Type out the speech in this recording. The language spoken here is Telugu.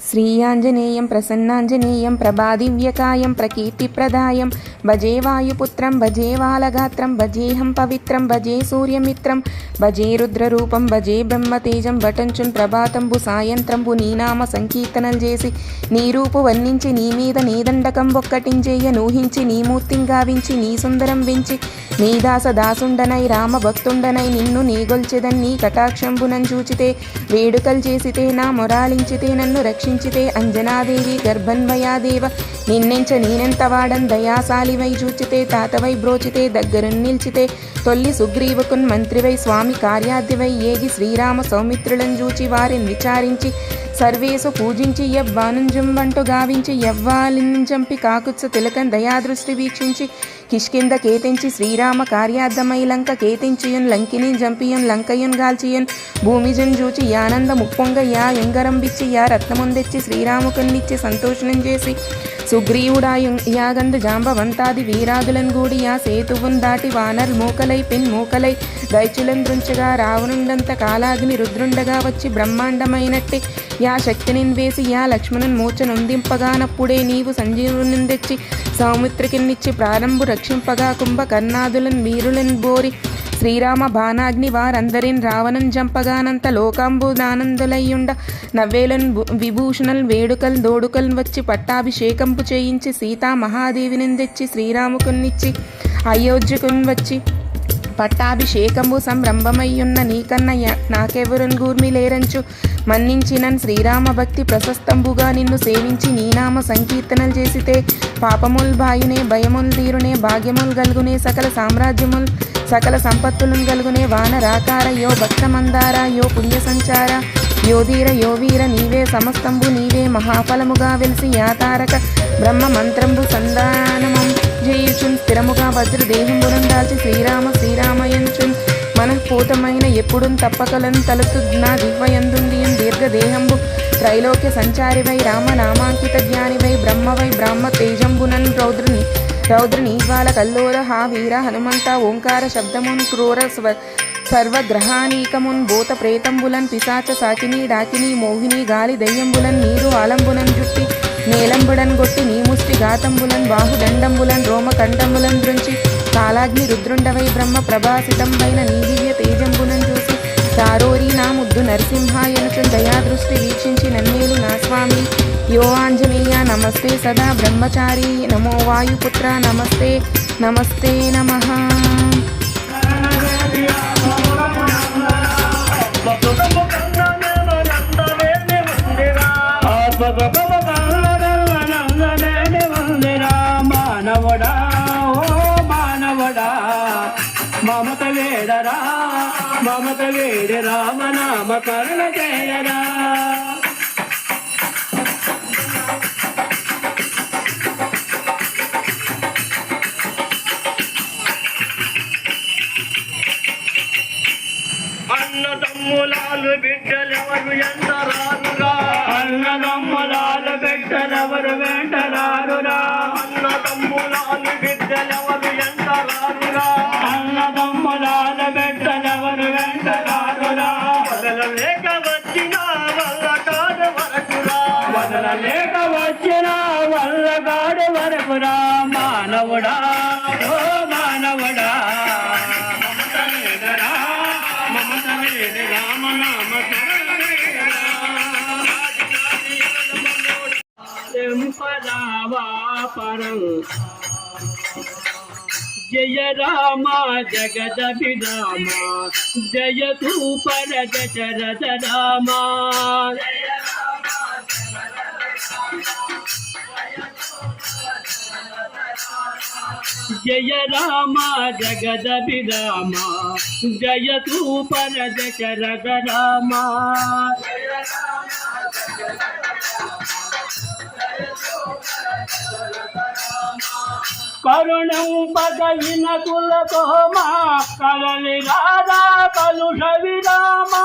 శ్రీయాంజనేయం ప్రసన్నాంజనేయం ప్రభాదివ్యకాయం ప్రకీర్తిప్రదాయం భజే వాయుపుత్రం భజే వాలగాత్రం భజేహం పవిత్రం భజే సూర్యమిత్రం భజే రుద్రరూపం భజే బ్రహ్మతేజం భటంచున్ ప్రభాతంబు సాయంత్రంబు నీనామ సంకీర్తనం చేసి నీ రూపు వర్ణించి నీ మీద నీ దండకం ఒక్కటించేయ నూహించి నీ గావించి నీ సుందరం వించి నీ దాస దాసుండనై రామ భక్తుండనై నిన్ను నీగొల్చెదన్ నీ కటాక్షంబునం చూచితే వేడుకలు చేసితే నా మొరాలించితే నన్ను రక్షించితే అంజనాదేవి గర్భన్వయాదేవ. నిన్నెంచ నేనెంత వాడన్ దయాశాలివై చూచితే తాతవై బ్రోచితే దగ్గరున్ నిల్చితే. తొల్లి సుగ్రీవకున్ మంత్రివై స్వామి కార్యాద్యవై ఏగి శ్రీరామ సౌమిత్రులను చూచి వారిని విచారించి సర్వేసు పూజించి యవ్వానుంజుంబంటు గావించి యవ్వాలించంపి కాకుత్స తిలకం దయాదృష్టి వీక్షించి కిష్కింద కేతించి శ్రీరామ కార్యార్థమై లంక కేతించియున్ లంకిని జంపియున్ లంకయున్ గాల్చియున్ భూమిజున్ జూచి యానంద ముప్పొంగ యా యుంగరం యా రత్నముందెచ్చి శ్రీరాముకున్నిచ్చి సంతోషణం చేసి సుగ్రీవుడా యుం- యాగంధ జాంబవంతాది వీరాదులను గూడి యా సేతువున్ దాటి వానర్ మూకలై పిన్ మూకలై దైచులం దృంచగా రావణుండంత కాలాగ్ని రుద్రుండగా వచ్చి బ్రహ్మాండమైనట్టి యా శక్తిని వేసి యా లక్ష్మణున్ మూచనొందింపగానప్పుడే నీవు సంజీవుని తెచ్చి సౌమిత్రికిన్నిచ్చి ప్రారంభు రక్షింపగా కుంభకర్ణాదులన్ వీరులన్ బోరి శ్రీరామ బాణాగ్ని వారందరిన్ రావణం జంపగానంత లోకాంబుదానందులయ్యుండ. నవ్వేలన్ విభూషణల్ వేడుకల్ దోడుకల్ వచ్చి పట్టాభిషేకంపు చేయించి సీతా మహాదేవిని తెచ్చి శ్రీరాముకున్నిచ్చి అయోధ్యకున్ వచ్చి పట్టాభిషేకంబు సంరంభమయ్యున్న నీకన్న య- నాకెవరున్ గూర్మి లేరంచు. మన్నించినన్ శ్రీరామ భక్తి ప్రశస్తంబుగా నిన్ను సేవించి నీనామ సంకీర్తనలు చేసితే పాపముల్ బాయునే భయముల్ తీరునే భాగ్యముల్ గలుగునే సకల సామ్రాజ్యముల్ సకల సంపత్తులను గలుగునే వానరాకార యో భక్తమందార యో పుణ్య సంచార యో ధీర యో వీర నీవే సమస్తంబు నీవే మహాఫలముగా వెలిసి యాతారక బ్రహ్మ మంత్రంబు సంధానమం. జయించున్ స్థిరముగా వజ్రదేహంబునం దాల్చి శ్రీరామ శ్రీరామయంచున్ మనఃపూతమైన ఎప్పుడున్ తప్పకలను తలతు నా దివ్వయందుంది దీర్ఘదేహంబు. త్రైలోక్య సంచారివై రామనామాంకిత జ్ఞానివై బ్రహ్మవై బ్రాహ్మ తేజంబునన్ రౌద్రుని రౌద్రుని ఇవాళ కల్లోల హా వీర హనుమంత ఓంకార శబ్దమున్ క్రూర స్వ సర్వగ్రహానీకమున్ భూత ప్రేతంబులన్ పిశాచ సాకిని డాకిని మోహిని గాలి దయ్యంబులన్ నీరు ఆలంబులన్ జుట్టి నేలంబుడన్ గొట్టి నీముష్టి గాతంబులన్ బాహుదండంబులన్ రోమకంఠంబులన్ దృంచి కాలాగ్ని రుద్రుండవై బ్రహ్మ ప్రభాసితంబైన నీదివ్య తేజంబులన్ చారోరి నా ముద్దు నరసింహాయనుచున్ దయాదృష్టి వీక్షించి నన్నేలు నా స్వామి యో ఆంజనేయ నమస్తే సదా బ్రహ్మచారి నమో వాయుపుత్ర నమస్తే నమస్తే నమ మానవడా ఓ మానవడా మమత వేడరా మమత వేడి రామనామ కరుణ చేయరా. అన్నదమ్ములాలు బిడ్డలెవరు ఎంతరారురా అన్నదమ్ములాలు బిడ్డలెవరు వెంటరారురా వదల లేక వచ్చిన వల్ల కాడ వరకురా వదలలేక వచ్చిన వల్ల కాడు వరకురా మానవుడా ఓ మానవుడా పరం జయ రామ జగదభిరామ జయ సూపర దశరథ రామ. జయ రామ జగదభిరామ జయ సూపర దశరథ రామ. కరుణం పదవిన కులకోమా కలలి రాధా కలుష విరామా.